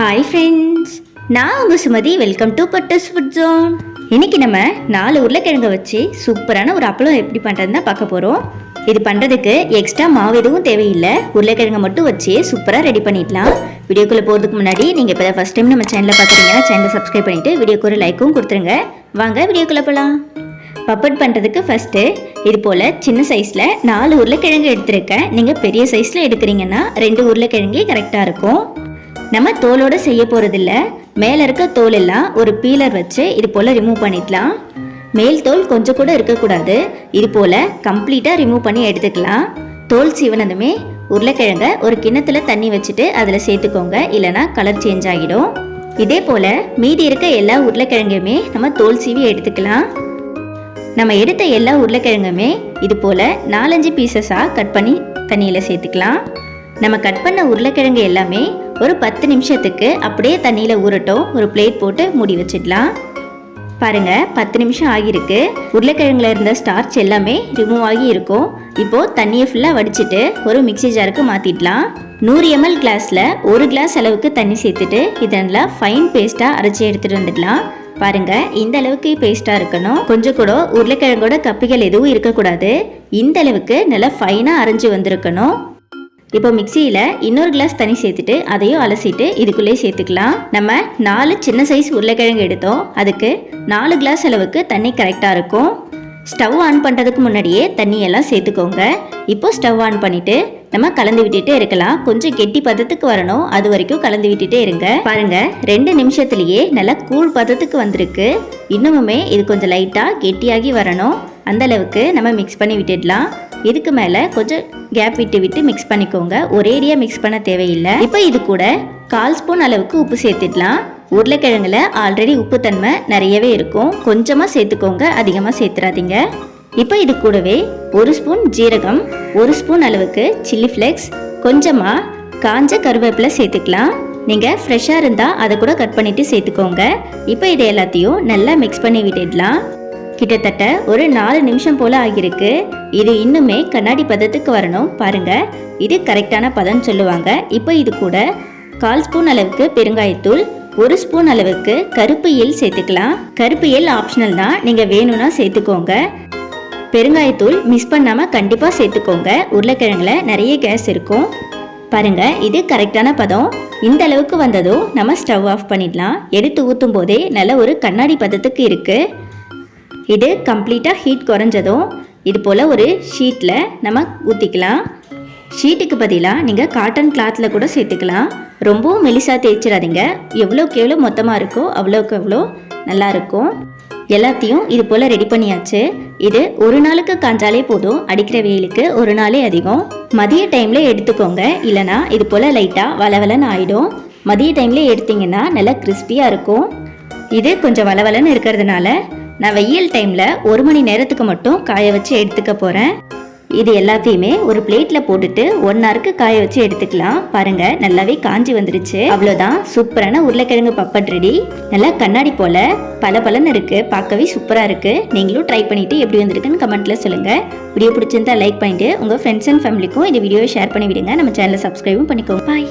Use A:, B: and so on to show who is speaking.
A: Hi friends நான் உங்கள் Sumathi. Welcome to பட்டஸ் ஃபுட் ஜோன் இன்றைக்கி நம்ம நாலு உருளைக்கிழங்க வச்சு சூப்பரான ஒரு அப்பளம் எப்படி பண்ணுறதுன்னு தான் பார்க்க போகிறோம் இது பண்ணுறதுக்கு எக்ஸ்ட்ரா மாவு எதுவும் தேவையில்லை. உருளைக்கிழங்க மட்டும் வச்சு சூப்பராக ரெடி பண்ணிடலாம். வீடியோக்குள்ளே போகிறதுக்கு முன்னாடி நீங்கள் இப்போ ஃபஸ்ட் டைம் நம்ம சேனலில் பார்க்குறீங்கன்னா சேனலை சப்ஸ்கிரைப் பண்ணிவிட்டு வீடியோக்கு ஒரு லைக்கும் கொடுத்துருங்க. வாங்க வீடியோக்குள்ளே போகலாம் பப்பட் பண்ணுறதுக்கு ஃபஸ்ட்டு இது போல் சின்ன சைஸில் நாலு உருளைக்கிழங்கு எடுத்திருக்கேன். நீங்கள் பெரிய சைஸில் எடுக்கிறீங்கன்னா ரெண்டு உருளைக்கிழங்கே கரெக்டாக இருக்கும். நம்ம தோலோட செய்ய போகிறதில்ல மேலே இருக்க தோல் எல்லாம் ஒரு பீலர் வச்சு இது போல் ரிமூவ் பண்ணிக்கலாம். மேல் தோல் கொஞ்சம் கூட இருக்கக்கூடாது. இது போல் கம்ப்ளீட்டாக ரிமூவ் பண்ணி எடுத்துக்கலாம். தோல் சீவனதுமே உருளைக்கிழங்க ஒரு கிண்ணத்தில் தண்ணி வச்சுட்டு அதில் சேர்த்துக்கோங்க. இல்லைனா கலர் சேஞ்ச் ஆகிடும். இதே போல் மீதி இருக்க எல்லா உருளைக்கிழங்குமே நம்ம தோல் சீவி எடுத்துக்கலாம். நம்ம எடுத்த எல்லா உருளைக்கிழங்குமே இது போல் நாலஞ்சு பீசஸாக கட் பண்ணி தண்ணியில் சேர்த்துக்கலாம். நம்ம கட் பண்ண உருளைக்கிழங்கு எல்லாமே ஒரு பத்து நிமிஷத்துக்கு அப்படியே தண்ணியில் ஊறட்டும். ஒரு பிளேட் போட்டு மூடி வச்சிடலாம். பாருங்க பத்து நிமிஷம் ஆகியிருக்கு. உருளைக்கிழங்குல இருந்த ஸ்டார்ச் எல்லாமே ரிமூவ் ஆகி இருக்கும். இப்போது தண்ணியை ஃபுல்லாக வடிச்சிட்டு ஒரு மிக்ஸி ஜாருக்கு மாற்றிடலாம் நூறு எம்எல் கிளாஸில் ஒரு கிளாஸ் அளவுக்கு தண்ணி சேர்த்துட்டு இதனில் நல்லா ஃபைன் பேஸ்ட்டாக அரைச்சி எடுத்துகிட்டு வந்துடலாம். பாருங்க இந்த அளவுக்கு பேஸ்ட்டாக இருக்கணும். கொஞ்சம் கூட உருளைக்கிழங்கோட கப்பிகள் எதுவும் இருக்கக்கூடாது. இந்த அளவுக்கு நல்லா ஃபைனாக அரைஞ்சி வந்திருக்கணும். இப்போ மிக்சியில் இன்னொரு கிளாஸ் தண்ணி சேர்த்துட்டு அதையும் அலசிட்டு இதுக்குள்ளேயே சேர்த்துக்கலாம். நம்ம நாலு சின்ன சைஸ் உருளைக்கிழங்கு எடுத்தோம். அதுக்கு நாலு கிளாஸ் அளவுக்கு தண்ணி கரெக்டாக இருக்கும். ஸ்டவ் ஆன் பண்ணுறதுக்கு முன்னாடியே தண்ணியெல்லாம் சேர்த்துக்கோங்க. இப்போ ஸ்டவ் ஆன் பண்ணிவிட்டு நம்ம கலந்து விட்டுட்டே இருக்கலாம். கொஞ்சம் கெட்டி பதத்துக்கு வரணும். அது வரைக்கும் கலந்து விட்டுட்டே இருங்க. பாருங்க ரெண்டு நிமிஷத்துலேயே நல்லா கூழ் பதத்துக்கு வந்திருக்கு. இன்னுமுமே இது கொஞ்சம் லைட்டாக கெட்டியாகி வரணும். அந்தளவுக்கு நம்ம மிக்ஸ் பண்ணி விட்டுடலாம். இதுக்கு மேலே கொஞ்சம் கேப் விட்டு விட்டு மிக்ஸ் பண்ணிக்கோங்க. ஒரேடியாக மிக்ஸ் பண்ண தேவையில்லை. இப்போ இது கூட கால் ஸ்பூன் அளவுக்கு உப்பு சேர்த்துடலாம். உருளைக்கிழங்குல ஆல்ரெடி உப்பு தன்மை நிறையவே இருக்கும். கொஞ்சமாக சேர்த்துக்கோங்க. அதிகமாக சேர்த்துறாதீங்க. இப்போ இது கூடவே ஒரு ஸ்பூன் ஜீரகம் ஒரு ஸ்பூன் அளவுக்கு சில்லி ஃப்ளெக்ஸ் கொஞ்சமாக காஞ்ச கருவேப்பிலை சேர்த்துக்கலாம். நீங்கள் ஃப்ரெஷ்ஷாக இருந்தால் அதை கூட கட் பண்ணிவிட்டு சேர்த்துக்கோங்க. இப்போ இது எல்லாத்தையும் நல்லா மிக்ஸ் பண்ணி விட்டுடலாம். கிட்டத்தட்ட ஒரு நாலு நிமிஷம் போல் ஆகியிருக்கு. இது இன்னுமே கண்ணாடி பதத்துக்கு வரணும் பாருங்க. இது கரெக்டான பதம்னு சொல்லுவாங்க. இப்போ இது கூட கால் ஸ்பூன் அளவுக்கு பெருங்காயத்தூள் ஒரு ஸ்பூன் அளவுக்கு கருப்பு எல் சேர்த்துக்கலாம். கருப்பு எல் ஆப்ஷனல் தான். நீங்கள் வேணும்னா சேர்த்துக்கோங்க. பெருங்காயத்தூள் மிஸ் பண்ணாமல் கண்டிப்பாக சேர்த்துக்கோங்க. உருளைக்கிழங்குல நிறைய கேஸ் இருக்கும். பாருங்க இது கரெக்டான பதம். இந்த அளவுக்கு வந்ததும் நம்ம ஸ்டவ் ஆஃப் பண்ணிடலாம். எடுத்து ஊற்றும் போதே நல்ல ஒரு கண்ணாடி பதத்துக்கு இருக்குது இது கம்ப்ளீட்டாக ஹீட் குறைஞ்சதும் இது போல் ஒரு ஷீட்டில் நம்ம ஊற்றிக்கலாம் ஷீட்டுக்கு பதிலாக நீங்கள் காட்டன் கிளாத்தில் கூட சேர்த்துக்கலாம். ரொம்பவும் மெலிசாக தேய்ச்சிடாதீங்க. எவ்வளோக்கு எவ்வளோ மொத்தமாக இருக்கோ அவ்வளோக்கு எவ்வளோ நல்லாயிருக்கும் எல்லாத்தையும் இது போல் ரெடி பண்ணியாச்சு. இது ஒரு நாளுக்கு காஞ்சாலே போதும். அடிக்கிற வெயிலுக்கு ஒரு நாளே அதிகம். மதிய டைமில் எடுத்துக்கோங்க. இல்லைனா இது போல் லைட்டாக வளவலன்னு ஆகிடும் மதிய டைமில் எடுத்தீங்கன்னா நல்லா கிறிஸ்பியாக இருக்கும். இது கொஞ்சம் வளவலன்னு இருக்கிறதுனால நான் வெயில் டைமில் ஒரு மணி நேரத்துக்கு மட்டும் காய வச்சு எடுத்துக்க போகிறேன் இது எல்லாத்தையுமே ஒரு பிளேட்டில் போட்டுட்டு ஒன் ஹவருக்கு காய வச்சு எடுத்துக்கலாம். பாருங்க நல்லாவே காஞ்சி வந்துருச்சு. அவ்வளோதான் சூப்பரான உருளைக்கிழங்கு பப்பட் ரெடி. நல்லா கண்ணாடி போல பல பலன்னு இருக்கு. பார்க்கவே சூப்பராக இருக்கு. நீங்களும் ட்ரை பண்ணிட்டு எப்படி வந்திருக்குன்னு கமெண்ட்ல சொல்லுங்க. வீடியோ பிடிச்சிருந்தா லைக் பண்ணிட்டு உங்க ஃப்ரெண்ட்ஸ் அண்ட் ஃபேமிலிக்கும் இந்த வீடியோவை ஷேர் பண்ணி விடுங்க நம்ம சேனலை சப்ஸ்கிரைபும் பண்ணிக்கோங்க. பாய்